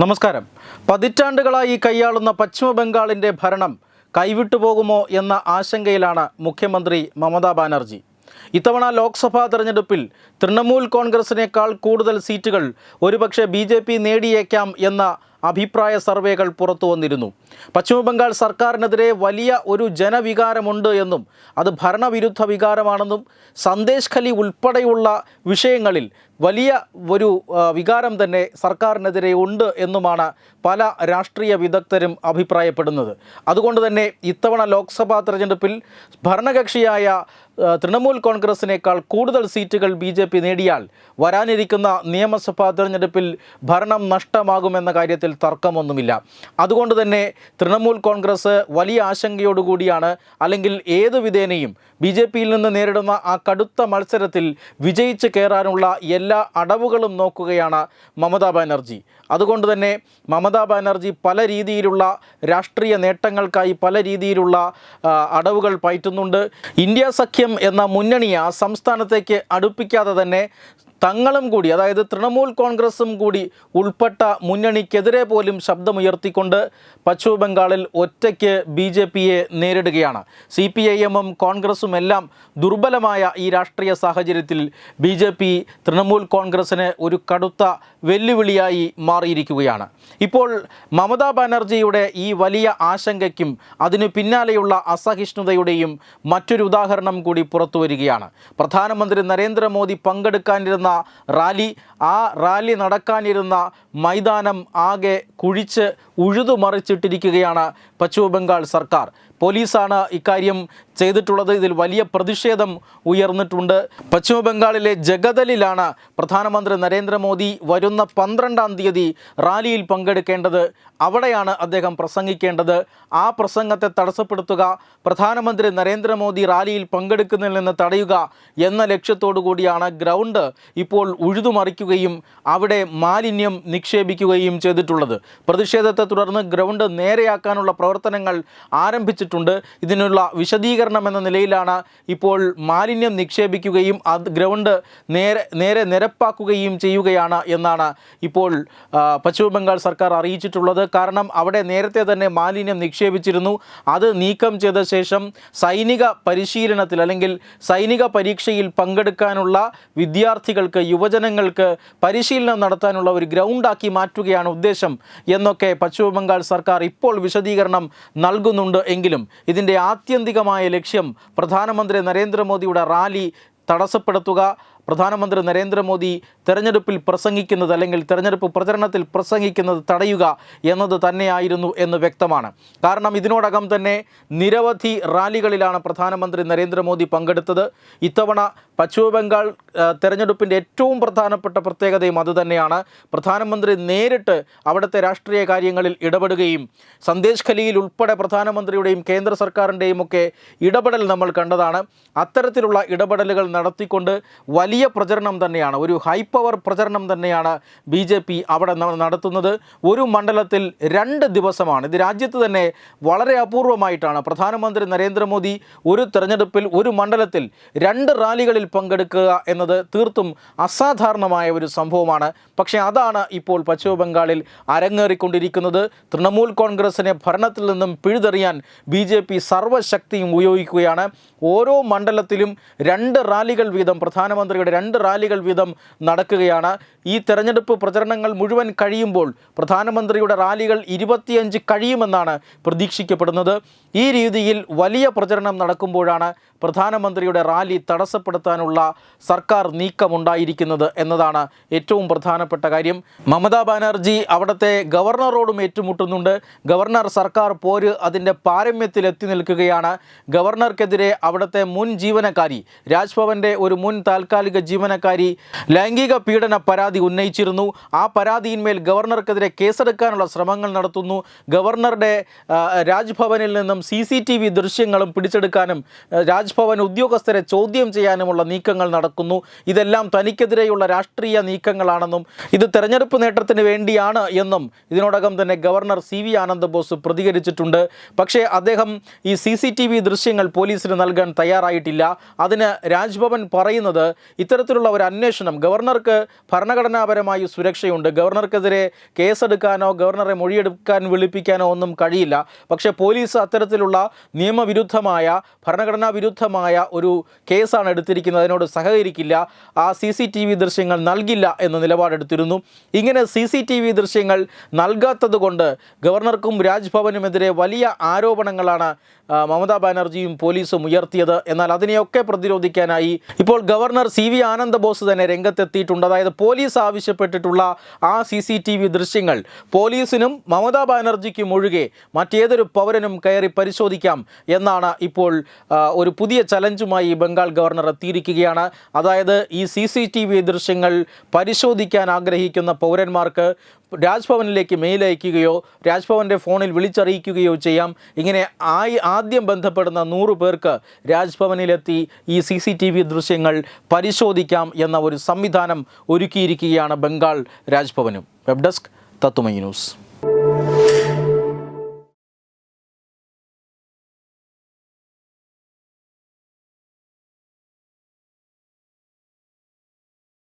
നമസ്കാരം. പതിറ്റാണ്ടുകളായി കൈയാളുന്ന പശ്ചിമ ബംഗാളിന്റെ ഭരണം കൈവിട്ടു പോകുമോ എന്ന ആശങ്കയിലാണ് മുഖ്യമന്ത്രി മമതാ ബാനർജി. ഇത്തവണ ലോക്സഭാ തെരഞ്ഞെടുപ്പിൽ തൃണമൂൽ കോൺഗ്രസിനേക്കാൾ കൂടുതൽ സീറ്റുകൾ ഒരുപക്ഷെ ബി നേടിയേക്കാം എന്ന അഭിപ്രായ സർവേകൾ പുറത്തു വന്നിരുന്നു. പശ്ചിമബംഗാൾ സർക്കാരിനെതിരെ വലിയ ഒരു ജനവികാരമുണ്ട് എന്നും അത് ഭരണവിരുദ്ധ വികാരമാണെന്നും സന്ദേശ് ഖലി ഉൾപ്പെടെയുള്ള വിഷയങ്ങളിൽ വലിയ ഒരു വികാരം തന്നെ സർക്കാരിനെതിരെ ഉണ്ട് എന്നുമാണ് പല രാഷ്ട്രീയ വിദഗ്ധരും അഭിപ്രായപ്പെടുന്നത്. അതുകൊണ്ട് തന്നെ ഇത്തവണ ലോക്സഭാ തെരഞ്ഞെടുപ്പിൽ ഭരണകക്ഷിയായ തൃണമൂൽ കോൺഗ്രസിനേക്കാൾ കൂടുതൽ സീറ്റുകൾ ബി നേടിയാൽ വരാനിരിക്കുന്ന നിയമസഭാ തെരഞ്ഞെടുപ്പിൽ ഭരണം നഷ്ടമാകുമെന്ന കാര്യത്തിൽ തർക്കമൊന്നുമില്ല. അതുകൊണ്ട് തന്നെ തൃണമൂൽ കോൺഗ്രസ് വലിയ ആശങ്കയോടുകൂടിയാണ് അല്ലെങ്കിൽ ഏതു വിധേനയും ബി ജെ പിയിൽ നിന്ന് നേരിടുന്ന ആ കടുത്ത മത്സരത്തിൽ വിജയിച്ച് കയറാനുള്ള എല്ലാ അടവുകളും നോക്കുകയാണ് മമതാ ബാനർജി. അതുകൊണ്ട് തന്നെ മമതാ ബാനർജി പല രീതിയിലുള്ള രാഷ്ട്രീയ നേട്ടങ്ങൾക്കായി പല രീതിയിലുള്ള അടവുകൾ പയറ്റുന്നുണ്ട്. ഇന്ത്യ സഖ്യം എന്ന മുന്നണിയെ ആ സംസ്ഥാനത്തേക്ക് അടുപ്പിക്കാതെ തന്നെ തങ്ങളും കൂടി അതായത് തൃണമൂൽ കോൺഗ്രസും കൂടി ഉൾപ്പെട്ട മുന്നണിക്കെതിരെ പോലും ശബ്ദമുയർത്തിക്കൊണ്ട് പശ്ചിമ ബംഗാളിൽ ഒറ്റയ്ക്ക് ബി ജെ പിയെ നേരിടുകയാണ്. സി പി ഐ എമ്മും കോൺഗ്രസും എല്ലാം ദുർബലമായ ഈ രാഷ്ട്രീയ സാഹചര്യത്തിൽ ബി ജെ പി തൃണമൂൽ കോൺഗ്രസിന് ഒരു കടുത്ത വെല്ലുവിളിയായി മാറിയിരിക്കുകയാണ്. ഇപ്പോൾ മമതാ ബാനർജിയുടെ ഈ വലിയ ആശങ്കയ്ക്കും അതിനു പിന്നാലെയുള്ള അസഹിഷ്ണുതയുടെയും മറ്റൊരു ഉദാഹരണം കൂടി പുറത്തു വരികയാണ്. പ്രധാനമന്ത്രി നരേന്ദ്രമോദി പങ്കെടുക്കാനിരുന്ന റാലി ആ റാലി നടക്കാനിരുന്ന മൈതാനം ആകെ കുഴിച്ച് ഉഴുതുമറിച്ചിട്ടിരിക്കുകയാണ് പശ്ചിമ സർക്കാർ. പോലീസാണ് ഇക്കാര്യം ചെയ്തിട്ടുള്ളത്. ഇതിൽ വലിയ പ്രതിഷേധം ഉയർന്നിട്ടുണ്ട്. പശ്ചിമ ബംഗാളിലെ ജഗദലിലാണ് പ്രധാനമന്ത്രി നരേന്ദ്രമോദി വരുന്ന പന്ത്രണ്ടാം തീയതി റാലിയിൽ പങ്കെടുക്കേണ്ടത്. അവിടെയാണ് അദ്ദേഹം പ്രസംഗിക്കേണ്ടത്. ആ പ്രസംഗത്തെ തടസ്സപ്പെടുത്തുക പ്രധാനമന്ത്രി നരേന്ദ്രമോദി റാലിയിൽ പങ്കെടുക്കുന്നതിൽ നിന്ന് തടയുക എന്ന ലക്ഷ്യത്തോടു കൂടിയാണ് ഗ്രൗണ്ട് ഇപ്പോൾ ഉഴുതുമറിക്കുകയും അവിടെ മാലിന്യം നിക്ഷേപിക്കുകയും ചെയ്തിട്ടുള്ളത്. പ്രതിഷേധത്തെ തുടർന്ന് ഗ്രൗണ്ട് നേരെയാക്കാനുള്ള പ്രവർത്തനങ്ങൾ ആരംഭിച്ചിട്ടുണ്ട്. ഇതിനുള്ള വിശദീകരണം എന്ന നിലയിലാണ് ഇപ്പോൾ മാലിന്യം നിക്ഷേപിക്കുകയും അത് ഗ്രൗണ്ട് നേരെ നേരെ നിരപ്പാക്കുകയും ചെയ്യുകയാണ് എന്നാണ് ഇപ്പോൾ പശ്ചിമബംഗാൾ പശ്ചിമ ബംഗാൾ സർക്കാർ അറിയിച്ചിട്ടുള്ളത്. കാരണം അവിടെ നേരത്തെ തന്നെ മാലിന്യം നിക്ഷേപിച്ചിരുന്നു. അത് നീക്കം ചെയ്ത ശേഷം സൈനിക പരിശീലനത്തിൽ അല്ലെങ്കിൽ സൈനിക പരീക്ഷയിൽ പങ്കെടുക്കാനുള്ള വിദ്യാർത്ഥികൾക്ക് യുവജനങ്ങൾക്ക് പരിശീലനം നടത്താനുള്ള ഒരു ഗ്രൗണ്ടാക്കി മാറ്റുകയാണ് ഉദ്ദേശം എന്നൊക്കെ പശ്ചിമബംഗാൾ സർക്കാർ ഇപ്പോൾ വിശദീകരണം നൽകുന്നുണ്ട് എങ്കിലും ഇതിന്റെ ആത്യന്തികമായ ലക്ഷ്യം പ്രധാനമന്ത്രി നരേന്ദ്രമോദിയുടെ റാലി തടസ്സപ്പെടുത്തുക പ്രധാനമന്ത്രി നരേന്ദ്രമോദി തെരഞ്ഞെടുപ്പിൽ പ്രസംഗിക്കുന്നത് അല്ലെങ്കിൽ തെരഞ്ഞെടുപ്പ് പ്രചരണത്തിൽ പ്രസംഗിക്കുന്നത് തടയുക എന്നത് തന്നെയായിരുന്നു എന്ന് വ്യക്തമാണ്. കാരണം ഇതിനോടകം തന്നെ നിരവധി റാലികളിലാണ് പ്രധാനമന്ത്രി നരേന്ദ്രമോദി പങ്കെടുത്തത്. ഇത്തവണ പശ്ചിമബംഗാൾ തെരഞ്ഞെടുപ്പിന്റെ ഏറ്റവും പ്രധാനപ്പെട്ട പ്രത്യേകതയും അതുതന്നെയാണ് പ്രധാനമന്ത്രി നേരിട്ട് അവിടുത്തെ രാഷ്ട്രീയ കാര്യങ്ങളിൽ ഇടപെടുകയും സന്ദേശ് ഖലിയിൽ ഉൾപ്പെടെ പ്രധാനമന്ത്രിയുടെയും കേന്ദ്ര സർക്കാരിന്റെയും ഒക്കെ ഇടപെടൽ നമ്മൾ കണ്ടതാണ്. അത്തരത്തിലുള്ള ഇടപെടലുകൾ നടത്തിക്കൊണ്ട് വലിയ പ്രചരണം തന്നെയാണ് ഒരു ഹൈ പവർ പ്രചരണം തന്നെയാണ് ബി ജെ പി അവിടെ നടത്തുന്നത്. ഒരു മണ്ഡലത്തിൽ രണ്ട് ദിവസമാണ്. ഇത് രാജ്യത്ത് തന്നെ വളരെ അപൂർവമായിട്ടാണ്. പ്രധാനമന്ത്രി നരേന്ദ്രമോദി ഒരു തെരഞ്ഞെടുപ്പിൽ ഒരു മണ്ഡലത്തിൽ രണ്ട് റാലികളിൽ പങ്കെടുക്കുക എന്നത് തീർത്തും അസാധാരണമായ ഒരു സംഭവമാണ്. പക്ഷേ അതാണ് ഇപ്പോൾ പശ്ചിമ ബംഗാളിൽ അരങ്ങേറിക്കൊണ്ടിരിക്കുന്നത്. തൃണമൂൽ കോൺഗ്രസിനെ ഭരണത്തിൽ നിന്നും പിഴുതെറിയാൻ ബി ജെ പി സർവശക്തിയും ഉപയോഗിക്കുകയാണ്. ഓരോ മണ്ഡലത്തിലും രണ്ട് റാലികൾ വീതം പ്രധാനമന്ത്രിയുടെ രണ്ട് റാലികൾ വീതം നടക്കുകയാണ്. ഈ തെരഞ്ഞെടുപ്പ് പ്രചരണങ്ങൾ മുഴുവൻ കഴിയുമ്പോൾ പ്രധാനമന്ത്രിയുടെ റാലികൾ ഇരുപത്തിയഞ്ച് കഴിയുമെന്നാണ് പ്രതീക്ഷിക്കപ്പെടുന്നത്. ഈ രീതിയിൽ വലിയ പ്രചരണം നടക്കുമ്പോഴാണ് പ്രധാനമന്ത്രിയുടെ റാലി തടസ്സപ്പെടുത്താനുള്ള സർക്കാർ നീക്കമുണ്ടായിരിക്കുന്നത് എന്നതാണ് ഏറ്റവും പ്രധാനപ്പെട്ട കാര്യം. മമതാ ബാനർജി അവിടുത്തെ ഗവർണറോടും ഏറ്റുമുട്ടുന്നുണ്ട്. ഗവർണർ സർക്കാർ പോര് അതിന്റെ പാരമ്യത്തിൽ എത്തി നിൽക്കുകയാണ്. ഗവർണർക്കെതിരെ അവിടുത്തെ മുൻ ജീവനക്കാരി രാജ്ഭവന്റെ ഒരു മുൻ താൽക്കാലിക ജീവനക്കാരി ലൈംഗിക പീഡന പരാതി ഉന്നയിച്ചിരുന്നു. ആ പരാതിയിന്മേൽ ഗവർണർക്കെതിരെ കേസെടുക്കാനുള്ള ശ്രമങ്ങൾ നടത്തുന്നു. ഗവർണറുടെ രാജ്ഭവനിൽ നിന്നും സി സി ടി വി ദൃശ്യങ്ങളും പിടിച്ചെടുക്കാനും രാജ്ഭവൻ ഉദ്യോഗസ്ഥരെ ചോദ്യം ചെയ്യാനുമുള്ള നീക്കങ്ങൾ നടക്കുന്നു. ഇതെല്ലാം തനിക്കെതിരെയുള്ള രാഷ്ട്രീയ നീക്കങ്ങളാണെന്നും ഇത് തെരഞ്ഞെടുപ്പ് നേട്ടത്തിന് വേണ്ടിയാണ് എന്നും ഇതിനോടകം തന്നെ governor C V Anand Bose പ്രതികരിച്ചിട്ടുണ്ട്. പക്ഷേ അദ്ദേഹം ഈ സി സി ടി വി ദൃശ്യങ്ങൾ പോലീസിന് നൽകാൻ തയ്യാറായിട്ടില്ല. അതിന് രാജ്ഭവൻ പറയുന്നത് ഇത്തരത്തിലുള്ള ഒരു അന്വേഷണം ഗവർണർക്ക് ഭരണഘടനാപരമായി സുരക്ഷയുണ്ട്. ഗവർണർക്കെതിരെ കേസെടുക്കാനോ ഗവർണറെ മൊഴിയെടുക്കാൻ വിളിപ്പിക്കാനോ ഒന്നും കഴിയില്ല. പക്ഷേ പോലീസ് അത്തരത്തിലുള്ള നിയമവിരുദ്ധമായ ഭരണഘടനാ വിരുദ്ധമായ ഒരു കേസാണ് എടുത്തിരിക്കുന്നത്. അതിനോട് സഹകരിക്കില്ല. ആ സി സി ടി വി ദൃശ്യങ്ങൾ നൽകില്ല എന്ന നിലപാടെടുത്തിരുന്നു. ഇങ്ങനെ സി സി ടി വി ദൃശ്യങ്ങൾ നൽകാത്തത് കൊണ്ട് ഗവർണർക്കും രാജ്ഭവനുമെതിരെ വലിയ ആരോപണങ്ങളാണ് മമതാ ബാനർജിയും പോലീസും ഉയർത്തിയത്. എന്നാൽ അതിനെയൊക്കെ പ്രതിരോധിക്കാനായി ഇപ്പോൾ governor C V Ananda Bose തന്നെ രംഗത്തെത്തിയിട്ടുണ്ട്. അതായത് പോലീസ് ആവശ്യപ്പെട്ടിട്ടുള്ള ആ സി സി ടി വി ദൃശ്യങ്ങൾ പോലീസിനും മമതാ ബാനർജിക്കും ഒഴികെ മറ്റേതൊരു പൗരനും കയറി പരിശോധിക്കാം എന്നാണ് ഇപ്പോൾ ഒരു പുതിയ ചലഞ്ചുമായി ബംഗാൾ ഗവർണർ എത്തിയിരിക്കുകയാണ്. അതായത് ഈ സി സി ടി വി ദൃശ്യങ്ങൾ പരിശോധിക്കാൻ ആഗ്രഹിക്കുന്ന പൗരന്മാർക്ക് രാജ്ഭവനിലേക്ക് മെയിൽ അയക്കുകയോ രാജ്ഭവന്റെ ഫോണിൽ വിളിച്ചറിയിക്കുകയോ ചെയ്യാം. ഇങ്ങനെ ആയി ആദ്യം ബന്ധപ്പെടുന്ന നൂറ് പേർക്ക് രാജ്ഭവനിലെത്തി ഈ സി സി ടി വി ദൃശ്യങ്ങൾ പരിശോധിക്കാം എന്ന ഒരു സംവിധാനം ഒരുക്കിയിരിക്കുകയാണ് ബംഗാൾ രാജ്ഭവനും. വെബ് ഡെസ്ക് തത്തുമൈ ന്യൂസ്